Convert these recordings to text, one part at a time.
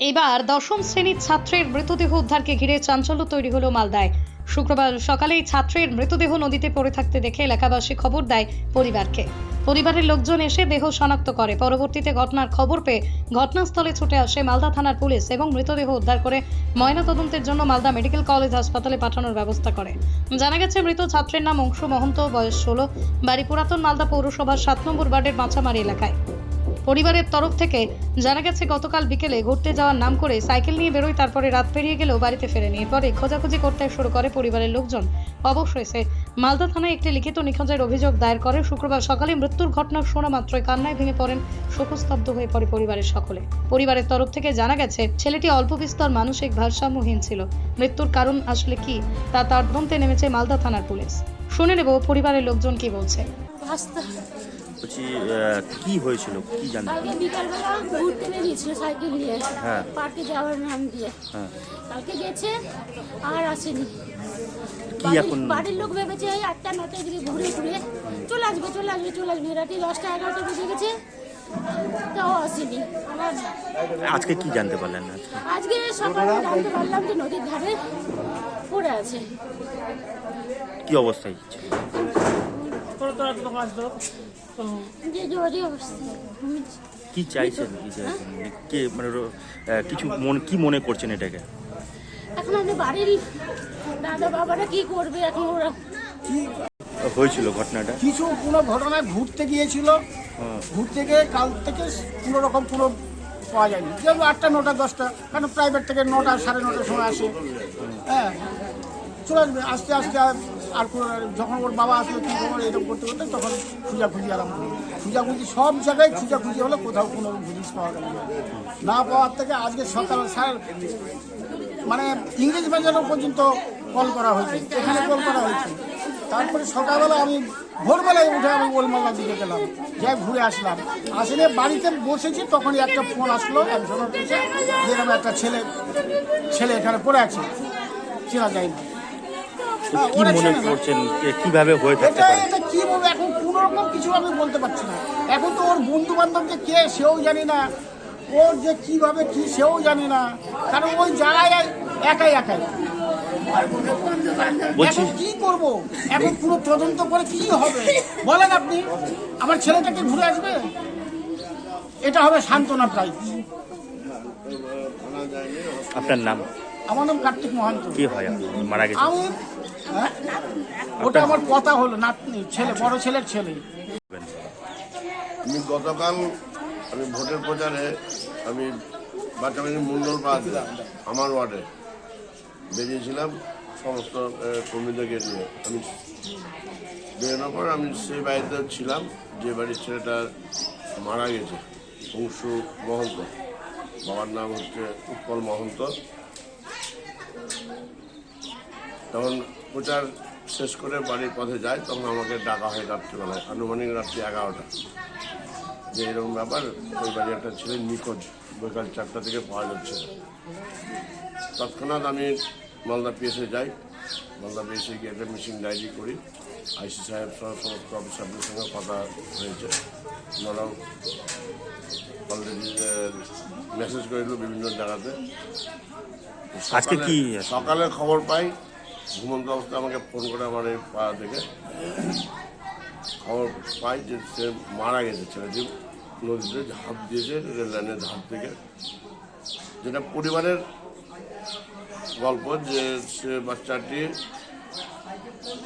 এবার দশম শ্রেণির ছাত্রের মৃতদেহ উদ্ধারকে ঘিরে চাঞ্চল্য তৈরি হলো মালদায়। শুক্রবার সকালেই ছাত্রের মৃতদেহ নদীতে পড়ে থাকতে দেখে এলাকাবাসী খবর দেয় পরিবারকে। পরিবারের লোকজন এসে দেহ শনাক্ত করে। পরবর্তীতে ঘটনার খবর পেয়ে ঘটনাস্থলে ছুটে আসে মালদা থানার পুলিশ এবং মৃতদেহ উদ্ধার করে ময়নাতদন্তের জন্য মালদা মেডিকেল কলেজ হাসপাতালে পাঠানোর ব্যবস্থা করে। জানা গেছে, মৃত ছাত্রের নাম অংশু মহন্ত, বয়স ষোলো, বাড়ি পুরাতন মালদা পৌরসভার সাত নম্বর ওয়ার্ডের মাছামারি এলাকায়। পরিবারের তরফ থেকে জানা গেছে, গতকাল বিকেলে ঘুরতে যাওয়ার নাম করে সাইকেল নিয়ে বেরোয়, তারপরে রাত পেরিয়ে গেলেও বাড়িতে ফেরেনি। এরপরে খোঁজাখুঁজি করতে শুরু করে পরিবারের লোকজন। অবশেষে মালদা থানায় একটি লিখিত নিখোঁজের অভিযোগ দায়ের করে শুক্রবার সকালে মৃত্যুর ঘটনা শোনা মাত্রই কান্নায় ভেঙে পড়েন শোকস্তব্ধ হয়ে পড়ে পরিবারের সকলে। পরিবারের তরফ থেকে জানা গেছে, ছেলেটি অল্প বিস্তর মানসিক ভারসাম্যহীন ছিল। মৃত্যুর কারণ আসলে কি, তা তদন্তে নেমেছে মালদা থানার পুলিশ। শুনে নেব পরিবারের লোকজন কি বলছে। বলছি কি হয়েছিল? কি জানতে কালকে বিকালবেলা ঘুরতে বেরিয়েছিল সাইকেল নিয়ে হ্যাঁ। পার্কে যাওয়ার নাম দিয়ে। হ্যাঁ। কালকে গেছে আর আসেনি। কি এখন- বাড়ির লোক ভেবেছে এই আটটা নটায় দিকে ঘুরে ঘুরে চলে আসবে চলে আসবে চলে আসবে। রাতে দশটা এগারোটা বেজে গেছে তাও আসেনি। আমার আজকে কি জানতে পারলেন আজকে? আজকে সকালে জানতে পারলাম যে নদীর ধারে পড়ে আছে। কি অবস্থায়? কি চাইছেন? কি চাইছেন? কে মানে কিছু মন কি মনে করছেন এটাকে? এখন আমি বাড়ির দাদা বাবারা কি করবে এখন ওরা? হয়েছিল ঘটনাটা? কিছু কোনো ঘটনায় ঘুরতে গিয়েছিল। হ্যাঁ। ঘুরতে গিয়ে কাল থেকে কোনো রকম কোনো পাওয়া যায়নি। যেমন আটটা নটা দশটা কারণ প্রাইভেট থেকে নটা সাড়ে নটার সময় আসে। হ্যাঁ। চলে আসবে আস্তে আস্তে আর- যখন ওর বাবা আসলো এরকম করতে করতে তখন খুঁজাখুঁজি আরম্ভ হলো। খুঁজাখুঁজি সব জায়গায় খুঁজাখুঁজি হলো কোথাও কোনো জিনিস পাওয়া গেল না। পাওয়ার থেকে আজকে সকাল স্যার মানে ইংরেজ বাজারও পর্যন্ত কল করা হয়েছে এখানে কল করা হয়েছে। তারপরে সকালবেলা আমি ভোরবেলায় উঠে আমি ওলমাল্লা দিকে গেলাম যাই ঘুরে আসলাম। আসলে বাড়িতে বসেছি তখনই একটা ফোন আসলো একজনের কাছে যে এরকম একটা ছেলে ছেলে এখানে পড়ে আছে চেনা যায় না। হ্যাঁ, কি মনে। করছেন কীভাবে হয়ে থাকতে এটা পারে? এটা কি বলব? এখন কোনো রকম কিছু আমি বলতে পারছি না। এখন তো ওর বন্ধু বান্ধব যে কে সেও জানি না। ওর যে কীভাবে কি সেও জানি না। কারণ ওই জায়গায় একাই একাই। এখন কি করব? এখন পুরো তদন্ত করে কি হবে? বলেন আপনি আমার ছেলেটাকে ঘুরে আসবে? এটা হবে সান্ত্বনা প্রাইজ। আপনার নাম? আমার নাম কার্তিক মহান্ত। কি হয়? মারা গেছে আমি? ওটা আমার কথা হলো নাতনি ছেলে বড় ছেলের ছেলে। আমি গতকাল আমি ভোটের প্রচারে আমি বাচ্চাবাড়ি মন্ডল পাড়া আমার ওয়ার্ডে। বেরিয়েছিলাম সমস্ত কর্মীদেরকে নিয়ে। আমি বেরোনোর পর আমি সেই বাড়িতে ছিলাম যে বাড়ির ছেলেটা মারা গেছে অংশু মহন্ত। বাবার নাম হচ্ছে উৎপল মহন্ত। তখন প্রচার শেষ করে বাড়ির পথে যাই তখন আমাকে ডাকা হয় রাত্রিবেলায় আনুমানিক রাত্রি এগারোটা। যে এরকম ব্যাপার ওই বাড়ি একটা ছেলে নিখোঁজ বিকাল চারটা থেকে পাওয়া যাচ্ছে তৎক্ষণাৎ আমি মালদা পিএসে যাই। মালদা পিএসে গিয়ে একটা মিসিং ডায়েরি করি। আইসি সাহেব সহ সমস্ত অফিসারদের সঙ্গে কথা হয়েছে। ওনারাও অলরেডি মেসেজ করে দিল বিভিন্ন জায়গাতে। আজকে কি সকালে খবর পাই ঘুমন্ত অবস্থায় আমাকে ফোন করে আমার এই পাড়া থেকে খবর পাই যে সে মারা গেছে ছেলেটি নদীতে ঝাঁপ দিয়েছে রেল লাইনের ধাপ থেকে। যেটা পরিবারের গল্প যে সে বাচ্চাটি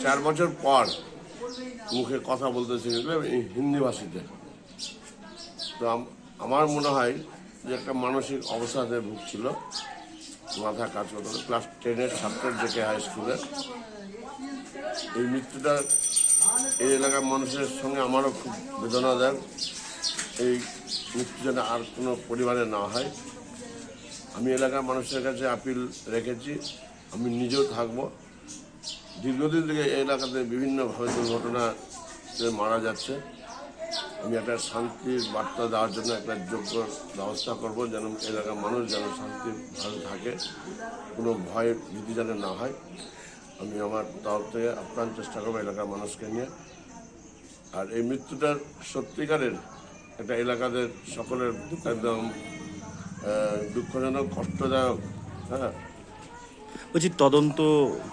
চার বছর পর মুখে কথা বলতে শিখেছিল হিন্দি ভাষীতে। তো আমার মনে হয় যে একটা মানসিক অবসাদে ভুগছিল। মাথা কাজ করতো না। ক্লাস টেনের ছাত্রের জেকে হাই স্কুলে এই মৃত্যুটা এই এলাকার মানুষের সঙ্গে আমারও খুব বেদনা বেদনাদায়ক এই মৃত্যু যেন আর কোনো পরিবারে না হয়। আমি এলাকার মানুষের কাছে আপিল রেখেছি। আমি নিজেও থাকব। দীর্ঘদিন থেকে এই এলাকাতে বিভিন্নভাবে দুর্ঘটনা মারা যাচ্ছে। আমি একটা শান্তির বার্তা দেওয়ার জন্য একটা যোগ্য ব্যবস্থা করব যেন এলাকার মানুষ যেন শান্তি ভালো থাকে কোনো ভয় ভীতি যেন না হয়। আমি আমার তরফ থেকে আপ্রাণ চেষ্টা করব এলাকার মানুষকে নিয়ে। আর এই মৃত্যুটার সত্যিকারের একটা এলাকাদের সকলের একদম দুঃখজনক কষ্টদায়ক হ্যাঁ। বলছি তদন্ত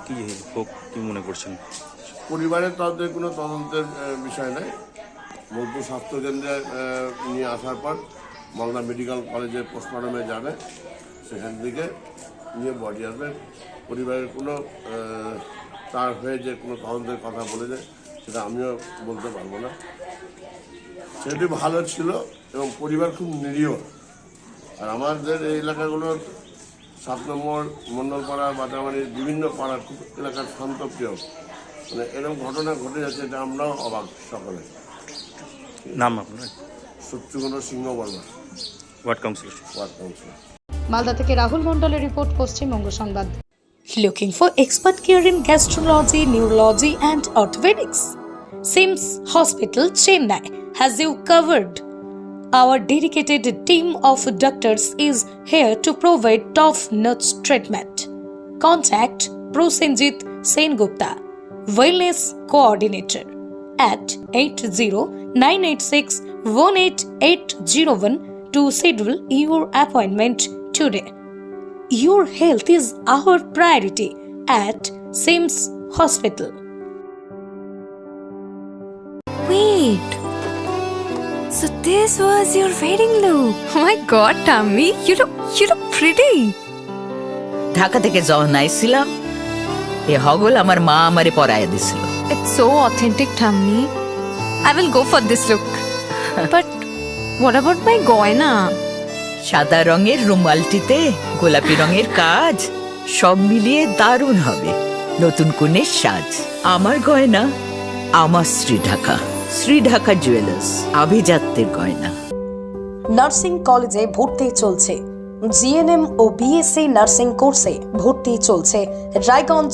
কি হোক কি মনে করছেন? পরিবারের তদন্তে কোনো তদন্তের বিষয় নেই। বোলপুর স্বাস্থ্যকেন্দ্রে নিয়ে আসার পর মালদা মেডিকেল কলেজে পোস্টমর্টমে যাবে। সেখান থেকে নিয়ে বডি আসবে। পরিবারের কোনো তার হয়ে যে কোনো তদন্তের কথা বলেছে, সেটা আমিও বলতে পারব না। সেটি ভালো ছিল এবং পরিবার খুব নিরীহ। আর আমাদের এই এলাকাগুলোর সাত নম্বর মন্ডলপাড়া বাটামারির বিভিন্ন পাড়ার খুব এলাকার শান্তপ্রিয় মানে এরকম ঘটনা ঘটে যাচ্ছে, এটা আমরাও অবাক সকলে। নাম আপনার Shatrughan Sinha Barma ward councillor ward councillor Malda থেকে রাহুল মণ্ডলের রিপোর্ট পশ্চিমবঙ্গ সংবাদ Looking for expert care in gastrology, neurology, and orthopedics? Sims Hospital, Chennai has you covered. Our dedicated team of doctors is here to provide top-notch treatment. Contact Prosenjit Sengupta, Wellness Coordinator at 80986-18801 to schedule your appointment today. Your health is our priority at Sims Hospital. Wait. So this was your wedding look. Oh my god, Tammy, you look you look pretty. Dhaka থেকে যখন আইছিলাম এ হগল আমার মা আমারে পরাইয়া দিছিল It's so authentic, Tammy. I will go for this look. but what about my goina? সাদা রঙের রুমালটিতে গোলাপি রঙের কাজ সব মিলিয়ে দারুণ হবে নতুন কনের সাজ আমার গয়না আমার শ্রী ঢাকা শ্রী ঢাকা জুয়েলার্স আভিজাত্যের গয়না নার্সিং কলেজে ভর্তি চলছে জিএনএম ও বিএসসি নার্সিং কোর্সে ভর্তি চলছে Raiganj